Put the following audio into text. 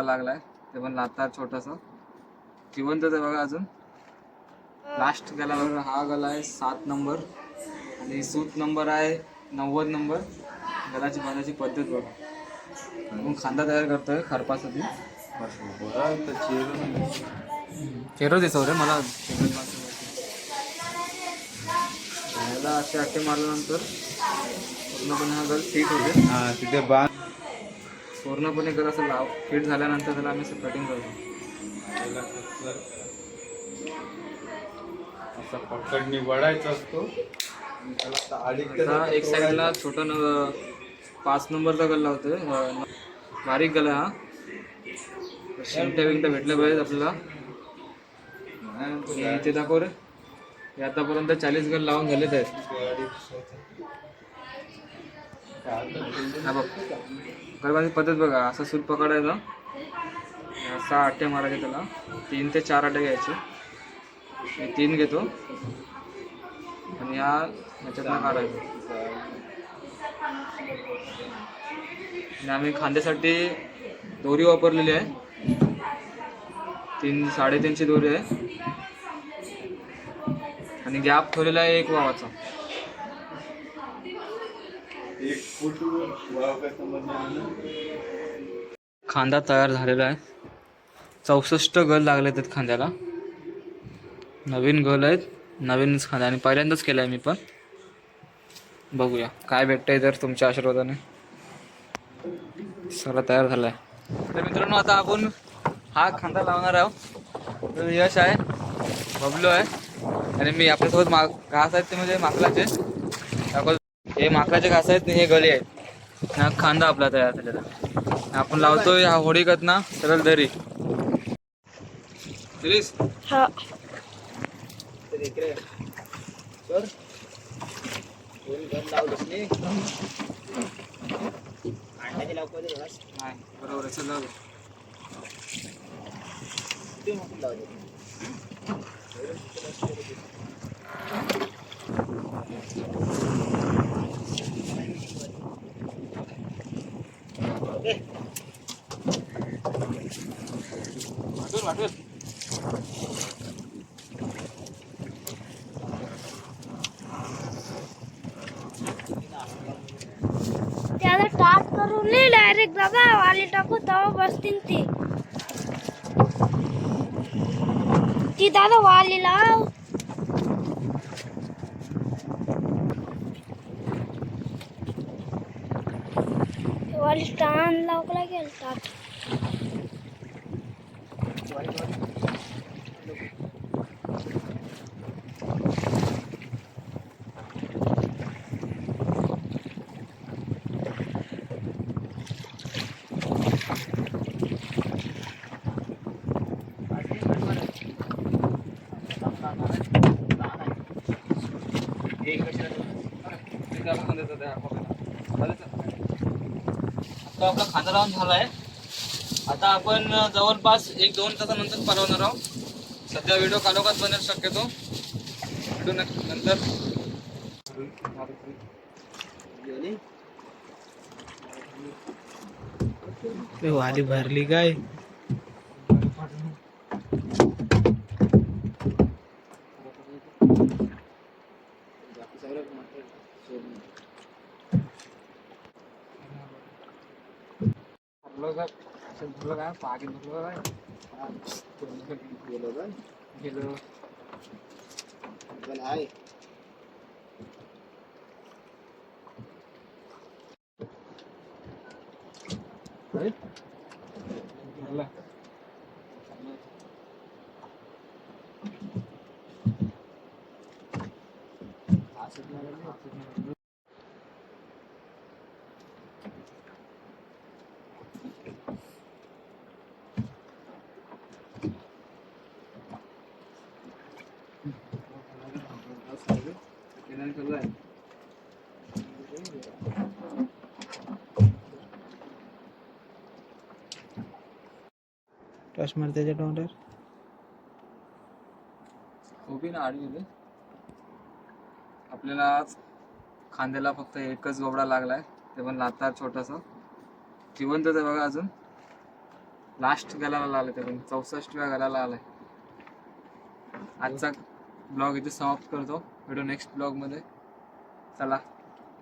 लागलाय. ते पण लातार छोटस. जिवंत आहे बघा अजून. लास्ट गला बघा हा गला आहे सात नंबर. आणि सूत नंबर आहे नव्वद नंबर. गलाची बांधायची पद्धत बघा. मग खांदा तयार करतोय खरपासाठी. चेरो दिसव रे मला असे अट्टे मारल्यानंतर पूर्णपणे हा गल फिट होते तिथे बांध पूर्णपणे गल असं लाव फिट झाल्यानंतर त्याला आम्ही असं कटिंग करतो. असा पकडणी वडायचा असतो. त्याला एक साईडला छोटा न पाच नंबरचा गल्ला होतोय. अं, बारीक गला हा. शिमट्या बिमट्या भेटल्या पाहिजेत आपल्याला. ते दाखव रे. हे आतापर्यंत चाळीस गल लावून झालेत आहेत हा बघ. गरबाची पद्धत बघा असा सूट पकडायचा. सहा अट्टे मारायचे त्याला. तीन ते चार अट्टे घ्यायचे. मी तीन घेतो. आणि या ह्याच्यातनं काढायचं. आणि आम्ही खांद्यासाठी दोरी वापरलेली आहे. तीन साडेतीनशे दोरी आहे. आणि गॅप ठेवलेला आहे एक वावाचा. एक फूट वाव काय समजणार खांदा तयार झालेला आहे. चौसष्ट गल लागले आहेत खांद्याला. नवीन गल आहेत. नवीनच खांदा आणि पहिल्यांदाच केला आहे मी पण. बघूया. काय भेटतंय तर तुमच्या आशीर्वादाने. सगळा तयार झालाय. आहे तर मित्रांनो आता आपण हा खांदा लावणार आहोत. तर यश आहे. बबलो आहे. आणि मी आपल्यासोबत मा घास आहेत ते म्हणजे माकलाचे हे माकलाचे घास आहेत हे गळे आहेत. हा खांदा आपला तयार झालेला. आपण लावतोय हा होडीकत ना सरळ दरी. बरोबर त्याला टाप करून नाही डायरेक्ट बाबा वाली टाकू तेव्हा बसतील ती. ती दादा वाली लाव वाली स्टँड लावला लागेल टाट तो आपला खांदा लावून आहे आता आपण जवळपास एक दोन तासानंतर पालवणार आहोत. सध्या व्हिडिओ कालोखात बनवू शक्यतो. व्हिडिओ नंतर. वाली भरली काय? भरलं का असं भरलं काय पाकीट भरलं काय गेलो Right? भरलं. केल्याने चालू टच मार त्याच्या तोंडावर? उभी ना आडवी आपल्याला आज खांद्याला फक्त एकच गोबडा लागलाय. ते पण लातार छोटासा. जिवंतच आहे बघा अजून. लास्ट गलाला आलं ते पण चौसष्टव्या गलाला आलाय. आजचा ब्लॉग इथे समाप्त करतो. भेटू नेक्स्ट ब्लॉगमध्ये चला.